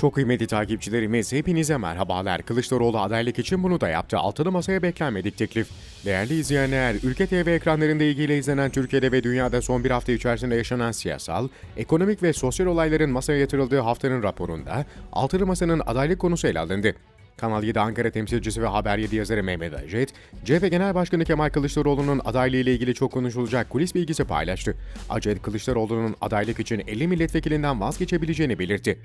Çok kıymetli takipçilerimiz hepinize merhabalar. Kılıçdaroğlu adaylık için bunu da yaptı. Altılı masaya beklenmedik teklif. Değerli izleyenler, Ülke TV ekranlarında ilgiyle izlenen Türkiye'de ve dünyada son bir hafta içerisinde yaşanan siyasal, ekonomik ve sosyal olayların masaya yatırıldığı haftanın raporunda Altılı Masa'nın adaylık konusu ele alındı. Kanal 7 Ankara temsilcisi ve Haber 7 yazarı Mehmet Ajet, CHP Genel Başkanı Kemal Kılıçdaroğlu'nun adaylığı ile ilgili çok konuşulacak kulis bilgisi paylaştı. Ajet, Kılıçdaroğlu'nun adaylık için 50 milletvekilinden vazgeçebileceğini belirtti.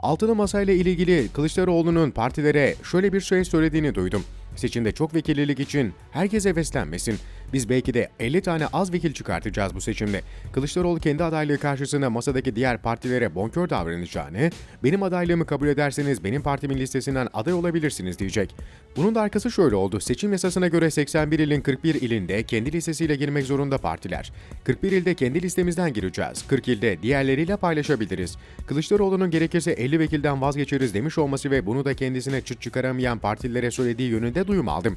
Altılı Masa ile ilgili Kılıçdaroğlu'nun partilere şöyle bir şey söylediğini duydum. Seçimde çok vekillilik için herkes heveslenmesin. Biz belki de 50 tane az vekil çıkartacağız bu seçimde. Kılıçdaroğlu kendi adaylığı karşısında masadaki diğer partilere bonkör davranacağını, benim adaylığımı kabul ederseniz benim partimin listesinden aday olabilirsiniz diyecek. Bunun da arkası şöyle oldu. Seçim yasasına göre 81 ilin 41 ilinde kendi listesiyle girmek zorunda partiler. 41 ilde kendi listemizden gireceğiz. 40 ilde diğerleriyle paylaşabiliriz. Kılıçdaroğlu'nun gerekirse 50 vekilden vazgeçeriz demiş olması ve bunu da kendisine çıt çıkaramayan partilere söylediği yönünde duyum aldım.